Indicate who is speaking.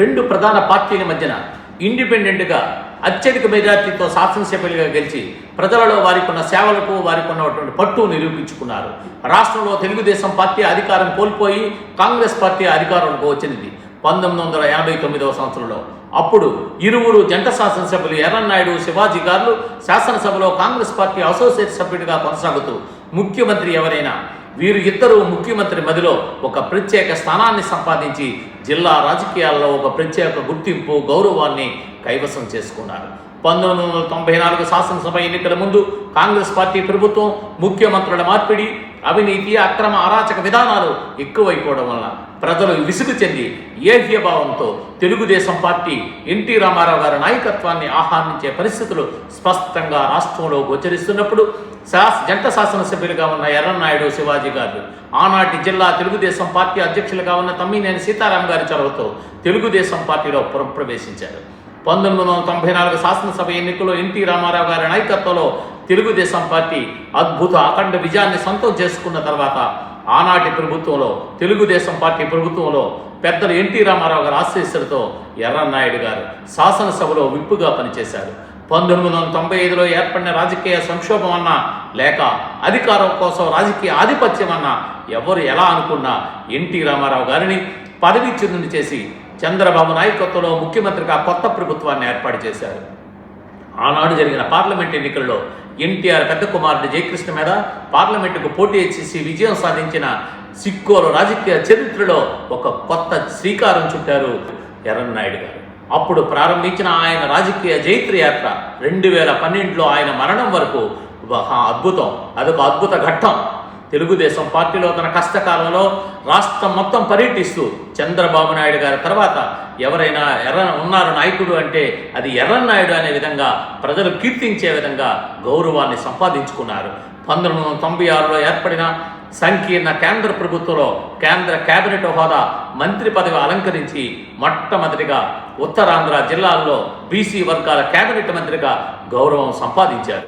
Speaker 1: రెండు ప్రధాన పార్టీల మధ్యన ఇండిపెండెంట్గా అత్యధిక మెజార్టీతో శాసనసభ్యులుగా గెలిచి ప్రజలలో వారికి ఉన్న సేవలకు వారికి ఉన్నటువంటి పట్టు నిరూపించుకున్నారు. రాష్ట్రంలో తెలుగుదేశం పార్టీ అధికారం కోల్పోయి కాంగ్రెస్ పార్టీ అధికారంలోకి వచ్చింది పంతొమ్మిది వందల ఎనభై తొమ్మిదవ సంవత్సరంలో. అప్పుడు ఇరువురు జంట శాసనసభ్యులు ఎర్రన్నాయుడు శివాజీ గారు శాసనసభలో కాంగ్రెస్ పార్టీ అసోసియేట్ సభ్యుడిగా కొనసాగుతూ ముఖ్యమంత్రి ఎవరైనా వీరు ఇద్దరు ముఖ్యమంత్రి మదిలో ఒక ప్రత్యేక స్థానాన్ని సంపాదించి జిల్లా రాజకీయాల్లో ఒక ప్రత్యేక గుర్తింపు గౌరవాన్ని కైవసం చేసుకున్నారు. పంతొమ్మిది వందల తొంభై నాలుగు శాసనసభ ఎన్నికల ముందు కాంగ్రెస్ పార్టీ ప్రభుత్వం ముఖ్యమంత్రుల మార్పిడి అవినీతి అక్రమ అరాచక విధానాలు ఎక్కువైపోవడం వలన ప్రజలు విసుగు చెంది ఏహ్యభావంతో Telugu Desam party N T Rama Rao గారి నాయకత్వాన్ని ఆహ్వానించే పరిస్థితులు స్పష్టంగా రాష్ట్రంలో గోచరిస్తున్నప్పుడు శాస్ జంట శాసనసభ్యులుగా ఉన్న ఎర్రనాయుడు శివాజీ గారు ఆనాటి జిల్లా తెలుగుదేశం పార్టీ అధ్యక్షులుగా ఉన్న తమ్మినేని సీతారాం గారి చొరవతో తెలుగుదేశం పార్టీలో పురప్రవేశించారు పంతొమ్మిది వందల తొంభై నాలుగు శాసనసభ ఎన్నికల్లో ఎన్టీ రామారావు గారి నాయకత్వంలో తెలుగుదేశం పార్టీ అద్భుత అఖండ విజయాన్ని సొంతం చేసుకున్న తర్వాత ఆనాటి ప్రభుత్వంలో తెలుగుదేశం పార్టీ ప్రభుత్వంలో పెద్దలు ఎన్టీ రామారావు గారి ఆశీస్సులతో ఎర్రన్నాయుడు గారు శాసనసభలో విప్పుగా పనిచేశారు. పంతొమ్మిది వందల తొంభై ఐదులో ఏర్పడిన రాజకీయ సంక్షోభం అన్నా లేక అధికారం కోసం రాజకీయ ఆధిపత్యం అన్నా ఎవరు ఎలా అనుకున్నా ఎన్టీ రామారావు గారిని పదవిచ్యుతుని చేసి చంద్రబాబు నాయకత్వంలో ముఖ్యమంత్రిగా కొత్త ప్రభుత్వాన్ని ఏర్పాటు చేశారు. ఆనాడు జరిగిన పార్లమెంట్ ఎన్నికల్లో ఎన్టీఆర్ పెద్ద కుమారుడు జయకృష్ణ మీద పార్లమెంటుకు పోటీ చేసి విజయం సాధించిన సిక్కోలు రాజకీయ చరిత్రలో ఒక కొత్త శ్రీకారం చుట్టారు ఎర్రన్నాయుడు గారు. అప్పుడు ప్రారంభించిన ఆయన రాజకీయ జైత్ర యాత్ర రెండు వేల పన్నెండులో ఆయన మరణం వరకు అద్భుతం. అదొక అద్భుత ఘట్టం. తెలుగుదేశం పార్టీలో తన కష్టకాలంలో రాష్ట్రం మొత్తం పర్యటిస్తూ చంద్రబాబు నాయుడు గారి తర్వాత ఎవరైనా ఎర్ర ఉన్నారు నాయకుడు అంటే అది ఎర్రన్నాయుడు అనే విధంగా ప్రజలు కీర్తించే విధంగా గౌరవాన్ని సంపాదించుకున్నారు. పంతొమ్మిది వందల తొంభై ఆరులో ఏర్పడిన సంకీర్ణ కేంద్ర ప్రభుత్వంలో కేంద్ర కేబినెట్ హోదా మంత్రి పదవి అలంకరించి మొట్టమొదటిగా ఉత్తరాంధ్ర జిల్లాల్లో బీసీ వర్గాల కేబినెట్ మంత్రిగా గౌరవం సంపాదించారు.